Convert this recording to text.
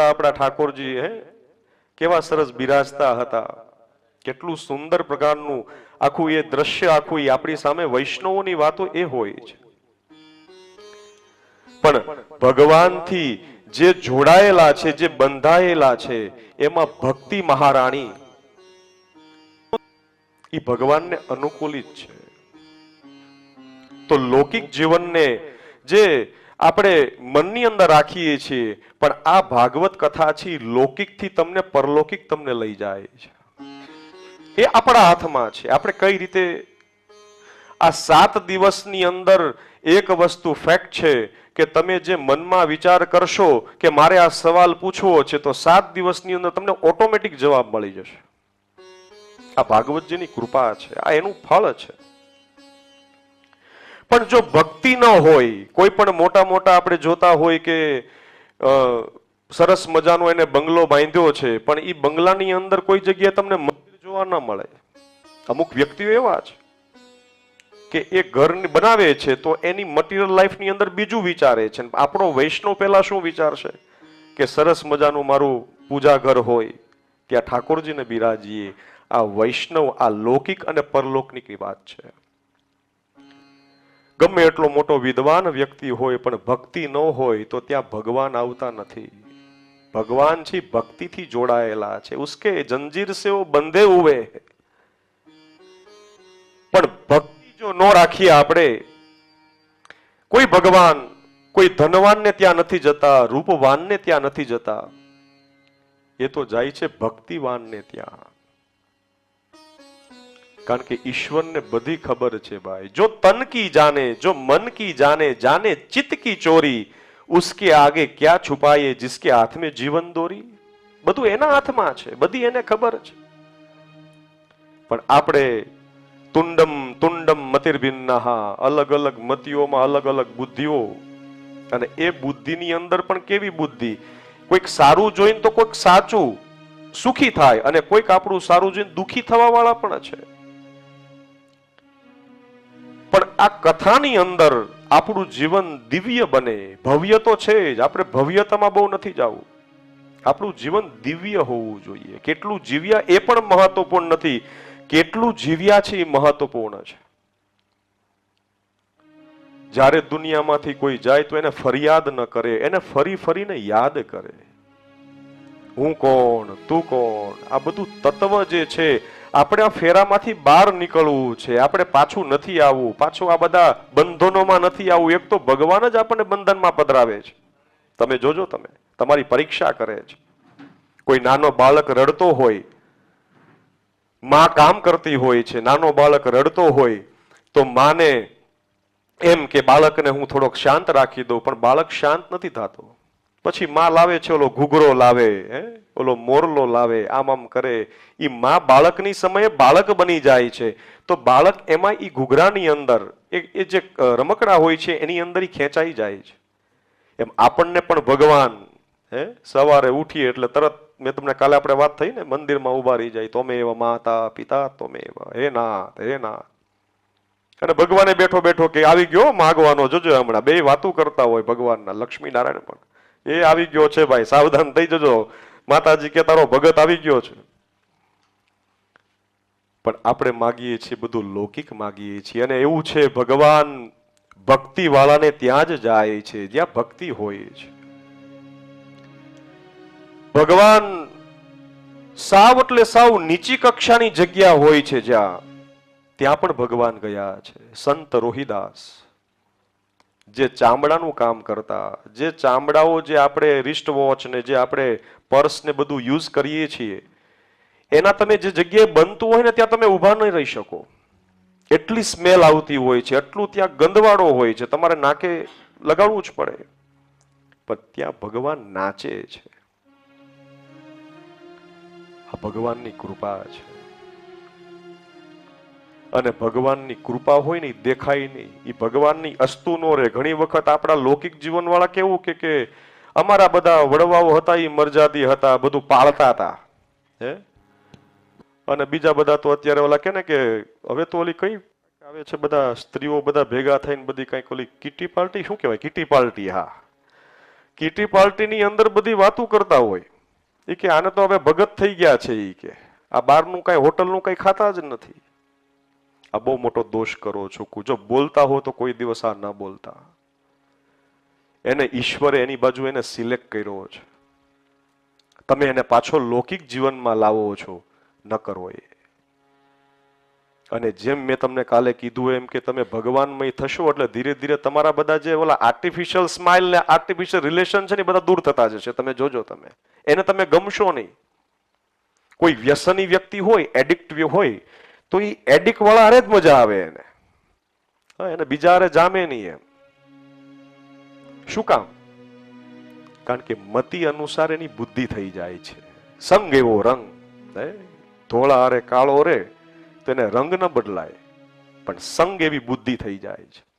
આપણા ઠાકોરજી હે કેવા સરસ બિરાજતા હતા. કેટલું સુંદર પ્રકારનું આખું એ દ્રશ્ય, આખું આપણી સામે વૈષ્ણવોની વાતો એ હોય છે પણ ભગવાનથી જે જોડાયેલા છે, જે બંધાયેલા છે, એમાં ભક્તિ મહારાણી એ ભગવાનને અનુકૂલિત છે. તો લૌકિક જીવનને જે આપણે મનની અંદર રાખીએ છીએ, પણ આ ભાગવત કથા છે લૌકિકથી તમને, પરલૌકિક તમને લઈ જાય છે. એ આપણા હાથમાં છે. આપણે કઈ રીતે આ સાત દિવસની અંદર એક વસ્તુ ફેક્ટ છે કે તમે જે મનમાં વિચાર કરશો કે મારે આ સવાલ પૂછવો છે, તો સાત દિવસની અંદર તમને ઓટોમેટિક જવાબ મળી જશે. આ ભાગવતજીની કૃપા છે. આ એનું ફળ છે. પણ જો ભક્તિ ન હોય, કોઈ પણ મોટા મોટા આપણે જોતા હોય કે સરસ મજાનો એને બંગલો બાંધ્યો છે, પણ એ બંગલાની અંદર કોઈ જગ્યાએ તમને મંદિર જોવા ન મળે. અમુક વ્યક્તિઓ એવા છે કે એ ઘર બનાવે છે તો એની મટીરિયલ લાઈફની અંદર બીજું વિચારે છે. આપણો વૈષ્ણવ પહેલા શું વિચારશે? કે સરસ મજાનું મારું પૂજા ઘર હોય, ત્યાં ઠાકોરજીને બિરાજીએ. આ વૈષ્ણવ આ લૌકિક અને પરલૌકિકની વાત છે. ગમે એટલો મોટો વિદ્વાન વ્યક્તિ હોય, પણ ભક્તિ ન હોય તો ત્યાં ભગવાન આવતા નથી. ભગવાન છે ભક્તિથી જોડાયેલા છે. ઉસકે જંજીર સે બંધે હુએ પણ ભક્તિ જો ન રાખીએ આપણે, કોઈ ભગવાન, કોઈ ધનવાનને ત્યાં નથી જતા, રૂપવાનને ત્યાં નથી જતા. એ તો જાય છે ભક્તિવાનને ત્યાં. કારણ કે ઈશ્વરને બધી ખબર છે ભાઈ. જો તન કી જાને, જો મન કી જાને જાને ચિત્ત કી ચોરી, ઉસકે આગે ક્યાં છુપાયે, જિસકે હાથ જીવન દોરી. બધું એના હાથમાં છે, બધી એને ખબર છે. પણ આપણે તુંડમ તુંડમ મતિર્ભિન્નાહા અલગ અલગ મતિઓમાં અલગ અલગ બુદ્ધિઓ. અને એ બુદ્ધિની અંદર પણ કેવી બુદ્ધિ? કોઈક સારું જોઈને તો કોઈક સાચું સુખી થાય અને કોઈક આપણું સારું જોઈને દુખી થવા વાળા પણ છે. પણ આ કથાની અંદર આપણું જીવન દિવ્ય બને. ભવ્ય તો છે જ. આપણે ભવ્યતામાં બહુ નથી જવું. આપણું જીવન દિવ્ય હોવું જોઈએ. કેટલું જીવ્યા એ પણ મહત્વપૂર્ણ નથી. કેટલું જીવ્યા છે એ મહત્વપૂર્ણ છે. જ્યારે દુનિયામાંથી કોઈ જાય તો એને ફરિયાદ ન કરે. એને ફરી ફરીને યાદ કરે. હું કોણ, તું કોણ? આ બધું તત્વ જે છે, આપણે આ ફેરામાંથી બહાર નીકળવું છે. આપણે પાછું નથી આવવું. પાછું આ બધા બંધનોમાં નથી આવવું. એક તો ભગવાન જ આપણને બંધનમાં પધરાવે છે. તમે જોજો તમે. તમારી પરીક્ષા કરે છે. કોઈ નાનો બાળક રડતો હોય, માં કામ કરતી હોય છે, નાનો બાળક રડતો હોય, તો માને એમ કે બાળકને હું થોડોક શાંત રાખી દઉં. પણ બાળક શાંત નથી થતો. પછી માં લાવે છે, ઓલો ઘૂઘરો લાવે, હે? ઓલો મોરલો લાવે, આમ આમ કરે. એ માં બાળકની સમયે બાળક બની જાય છે. તો બાળક એમાં એ ઘૂઘરાની અંદર, એ જે રમકડા હોય છે, એની અંદર એ ખેંચાઈ જાય છે. એમ આપણને પણ ભગવાન, હે? સવારે ઉઠીએ એટલે તરત, મેં તમને કાલે આપણે વાત થઈ ને, મંદિરમાં ઊભા રહી જાય, તોમે એવા માતા, પિતા, તોમે એવા, હે નાથ હે નાથ. અને ભગવાને બેઠો બેઠો કે, આવી ગયો માગવાનો, જોજો હમણાં. બે વાતો કરતા હોય ભગવાનના લક્ષ્મી નારાયણ પણ. એ આવી ગયો છે ભાઈ, સાવધાન થઈ જજો. માતાજી કે તારો ભગત આવી ગયો છે. પણ આપણે માગીએ છીએ, બધું લૌકિક માગીએ છીએ અને એવું છે, ભગવાન ભક્તિ વાળાને ત્યાં જ જાય છે, જ્યાં ભક્તિ હોય છે. ભગવાન સાવ એટલે સાવ નીચી કક્ષાની જગ્યા હોય છે જ્યાં. ત્યાં પણ ભગવાન ગયા છે, સંત રોહિદાસ. જે ચામડાનું કામ કરતા, જે ચામડાઓ જે આપણે રિસ્ટ વોચ ને જે આપણે પર્સ ને બધું યુઝ કરીએ છીએ, એના તમે જે જગ્યાએ બનતું હોય ને ત્યાં તમે ઊભા નહીં રહી શકો. એટલી સ્મેલ આવતી હોય છે, એટલું ત્યાં ગંદવાળો હોય છે, તમારે નાકે લગાડવું જ પડે. પણ ત્યાં ભગવાન નાચે છે. આ ભગવાનની કૃપા છે. અને ભગવાનની કૃપા હોય ને ઈ દેખાય નહીં. એ ભગવાનની અસ્તુ નો રહે. ઘણી વખત આપણા લૌકિક જીવનવાળા કેવું કે કે અમારા બધા વડવાઓ હતા એ મરજાદી હતા, બધું પાળતા હતા. હે? અને બીજા બધા તો અત્યારે ઓલા કે ને કે, હવે તો ઓલી કઈ આવે છે બધા સ્ત્રીઓ બધા ભેગા થઈને બધી કંઈક ઓલી કીટી પાર્ટી શું કહેવાય? કીટી પાર્ટી હા. કીટી પાર્ટીની અંદર બધી વાતો કરતા હોય. એ કે આને તો હવે ભગત થઈ ગયા છે એ કે. આ બહારનું કાંઈ, હોટલનું કાંઈ ખાતા જ નથી. આ બહુ મોટો દોષ કરો છો જો બોલતા હો તો કોઈ દિવસ આ ના બોલતા. એને ઈશ્વરે એની બાજુ એને સિલેક્ટ કર્યો છે. તમે એને પાછો લૌકિક જીવનમાં લાવો છો, ન કરો એ. અને જેમ મેં તમને કાલે કીધું એમ કે તમે ભગવાનમય થશો એટલે ધીરે ધીરે તમારા બધા જે ઓલા આર્ટિફિશિયલ સ્માઇલ ને આર્ટિફિશિયલ રિલેશન છે ને બધા દૂર થતા જશે. તમે જોજો તમે. એને તમે ગમશો નહીં. કોઈ વ્યસની વ્યક્તિ હોય એડિક્ટ હોય તો એ એડિક વાળા હારે જ મજા આવે એને. એને બીજા હારે જામે નહીં એમ. શું કામ? કારણ કે મતિ અનુસાર એની બુદ્ધિ થઈ જાય છે. સંગ એવો રંગ? ધોળા અરે કાળો રે, તો એને રંગ ન બદલાય. પણ સંગ એવી બુદ્ધિ થઈ જાય છે.